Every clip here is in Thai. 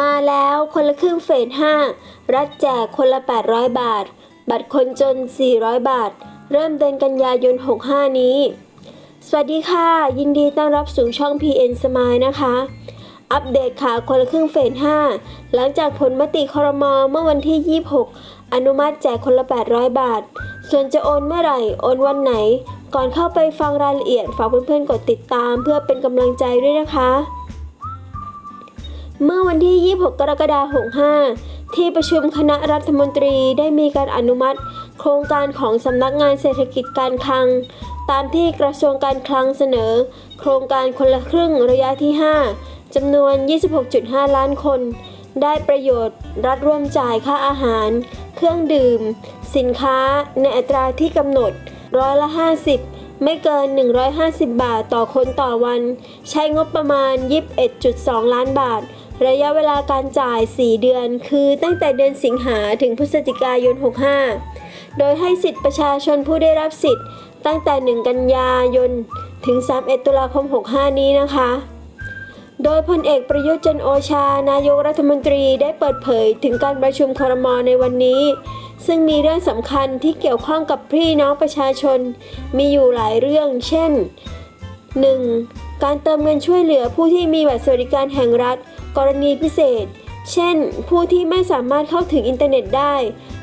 มาแล้วคนละครึ่งเฟส 5 รัฐแจกคนละ 800 บาท บัตรคนจน 400 บาท เริ่มเดือนกันยายน 65 นี้ สวัสดีค่ะ ยินดีต้อนรับสู่ช่อง PN Smile นะคะ อัปเดตข่าวคนละครึ่งเฟส 5 หลังจากผลมติครมเมื่อวันที่ 26 อนุมัติแจกคนละ 800 บาท ส่วนจะโอนเมื่อไหร่ โอนวันไหน ก่อนเข้าไปฟังรายละเอียดฝากเพื่อนๆกดติดตาม เพื่อเป็นกำลังใจด้วยนะคะ เมื่อวันที่ 26 กรกฎาคม 65 ที่ประชุมคณะรัฐมนตรีได้มีการอนุมัติ โครงการของสำนักงานเศรษฐกิจการคลัง ตามที่กระทรวงการคลังเสนอ โครงการคนละครึ่งระยะที่ 5จำนวน 26.5 ล้านคน ได้ประโยชน์รัฐร่วมจ่ายค่าอาหาร เครื่องดื่ม สินค้า ในอัตราที่กำหนดร้อยละ 50ไม่เกิน 150 บาทต่อคนต่อวัน ใช้งบประมาณ 21.2 ล้านบาท ระยะเวลาการจ่าย 4 เดือน คือตั้งแต่เดือนสิงหาถึงพฤศจิกายน 65 โดยให้สิทธิประชาชนผู้ได้รับสิทธิ์ ตั้งแต่ 1 กันยายน ถึง 31 ตุลาคม 65 นี้นะคะ โดยพลเอกประยุทธ์จันโอชา นายกรัฐมนตรีได้เปิดเผยถึงการประชุมครมในวันนี้ ซึ่งมีเรื่องสำคัญที่เกี่ยวข้องกับพี่น้องประชาชน มีอยู่หลายเรื่อง เช่น 1. การเติมเงินช่วยเหลือผู้ที่มีบัตรสวัสดิการแห่งรัฐ กรณีพิเศษ เช่น ผู้ที่ไม่สามารถเข้าถึงอินเทอร์เน็ตได้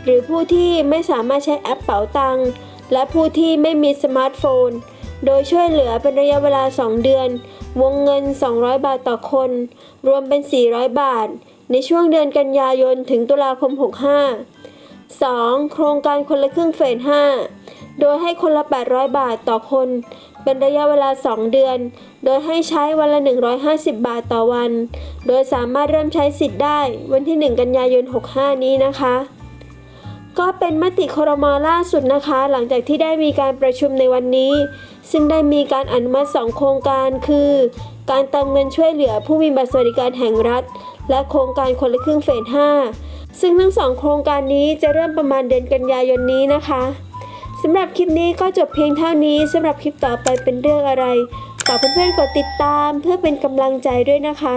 หรือผู้ที่ไม่สามารถใช้แอปเป๋าตังค์และผู้ที่ไม่มีสมาร์ทโฟน โดยช่วยเหลือเป็นระยะเวลา 2 เดือน วงเงิน 200 บาทต่อคน รวมเป็น 400 บาท ในช่วงเดือนกันยายนถึงตุลาคม 65 2. โครงการคนละครึ่งเฟส 5 โดยให้คนละ 800 บาทต่อคน เป็นระยะเวลา 2 เดือน โดยให้ใช้วันละ 150 บาทต่อวัน โดยสามารถเริ่มใช้สิทธิ์ได้วันที่ 1 กันยายน 65 นี้นะคะ ก็เป็นมติครมล่าสุดนะคะ หลังจากที่ได้มีการประชุมในวันนี้ ซึ่งได้มีการอนุมัติ 2 โครงการคือ การเติมเงินช่วยเหลือผู้มีบัตรสวัสดิการแห่งรัฐ และโครงการคนละครึ่งเฟส 5ซึ่งทั้งสองโครงการนี้จะเริ่มประมาณเดือนกันยายนนี้นะคะ สำหรับคลิปนี้ก็จบเพียงเท่านี้สำหรับคลิปต่อไปเป็นเรื่องอะไรฝากเพื่อนๆกดติดตามเพื่อเป็นกำลังใจด้วยนะคะ